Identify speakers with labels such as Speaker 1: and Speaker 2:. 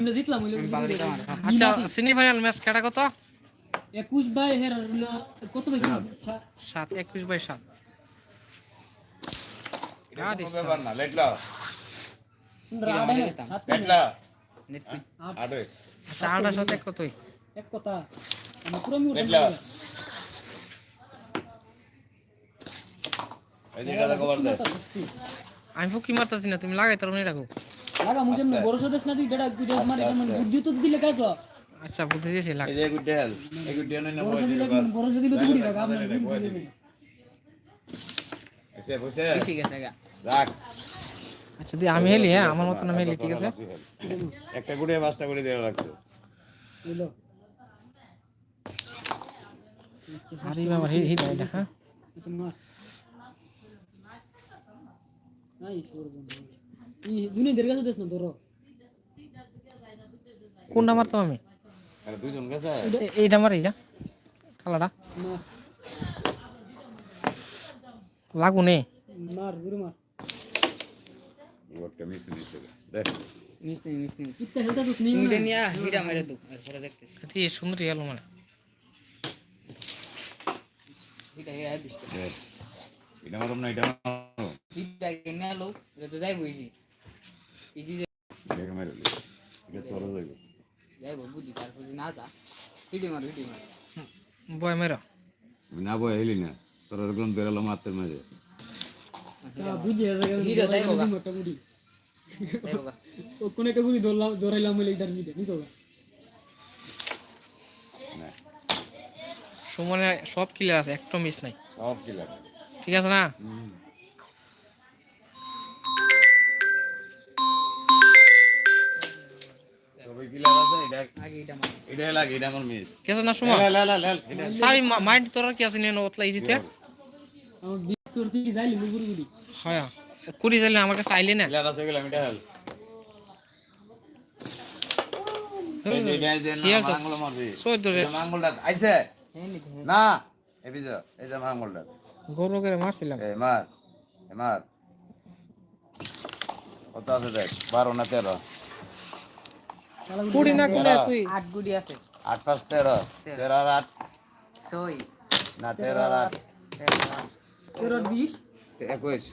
Speaker 1: আমরা জিতলাম হইল
Speaker 2: আচ্ছা সেমিফাইনাল ম্যাচ খেলা কত?
Speaker 1: একুশ বাই হের হইল কত
Speaker 2: বাই সাত।
Speaker 3: এটা কোনো ব্যাপার না লেটলা।
Speaker 1: তোমরা আড়াই না, সাত মিনিট।
Speaker 3: লেটলা
Speaker 1: আট,
Speaker 2: আচ্ছা আটার সাথে কতই
Speaker 1: এক কথা আমি পুরো মিউট
Speaker 3: লেটলা। এই যে এটা কভার দে।
Speaker 2: আমি ফুকি মারতাছি না তুমি লাগাই তার রাখো।
Speaker 1: লাগা এমনি বড় সদেশ না তুই বেটা গুইটা মারি কেমন বুদ্ধি তো দিলে কাজ তো
Speaker 2: আচ্ছা বুদ্ধি দিয়েছি লাগ।
Speaker 3: এই যে গুড হেল এই গুড হেল না
Speaker 1: বড়
Speaker 3: দিলে
Speaker 1: বড় সদিলে তো গুড়ি লাগা আপনার গুড়ি দিলে।
Speaker 3: এসে বসে।
Speaker 4: ঠিক আছে গা।
Speaker 3: রাখ
Speaker 2: আচ্ছা দি আমি হেলি হ্যাঁ? আমার মতন আমি হেলি ঠিক আছে?
Speaker 3: একটা গুড়ে পাঁচটা করে দেওয়া লাগছে।
Speaker 1: হইল
Speaker 2: আরে বাবা হি হি এটা হ্যাঁ?
Speaker 1: আচ্ছা মার। নাই সরব ই দুনি দের কাছে দেশ না ধরো
Speaker 2: কোনটা মারতাম আমি
Speaker 3: আরে দুইজন গেছে
Speaker 2: এইটা মার এইটা
Speaker 1: মার
Speaker 2: লাগুনে
Speaker 1: মার জোরে মার
Speaker 3: ও একটা মিস দিছে দেখ
Speaker 4: মিস নেই মিস নেই
Speaker 1: ইত্তা হেলতা তো নেই
Speaker 4: তুমি নিয়া হিরা মেরে তো এরপরে দেখতেছি
Speaker 2: এটি সুন্দর গেল মানে
Speaker 4: হিরা হিরা দিচ্ছে
Speaker 3: এটা মারুম না এটা মারুম
Speaker 4: হিরা কিনে আলো এটা তো যাই বইছি ইজি
Speaker 3: দেখে মেরে এটা তোর যাইব
Speaker 4: যাই বুঝি তারপর না যা হিডি মার হিডি মার
Speaker 2: বয় মেরা
Speaker 3: না বয় হেলি না তোর এরকম দেরালো মারতে মাঝে
Speaker 1: বুঝি
Speaker 4: হিরো যাই বাবা।
Speaker 1: একটা গুড়ি
Speaker 4: যাই বাবা
Speaker 1: ও কোন একটা গুড়ি ধরলাম ধরাইলাম বলে ইদার মিটে নিছো
Speaker 2: সুমনে সব ক্লিয়ার আছে একটা মিস নাই।
Speaker 3: সব
Speaker 2: ঠিক আছে না?
Speaker 1: যাইলি
Speaker 2: আমার। কাছে আইলে না।
Speaker 3: না এই যে মাঙ্গলটা
Speaker 2: করে মারছিলাম।
Speaker 3: এই মার মার। কত আছে দেখ? বারো না তেরো?
Speaker 2: কুড়ি না কুড়ি? তুই?
Speaker 4: আট গুড়ি আছে।
Speaker 3: আট পাঁচ তেরো। তেরো আর আট?
Speaker 4: ছয়।
Speaker 3: না তেরো আর আট।
Speaker 4: তেরো,
Speaker 1: তেরো বিশ?
Speaker 3: একুশ।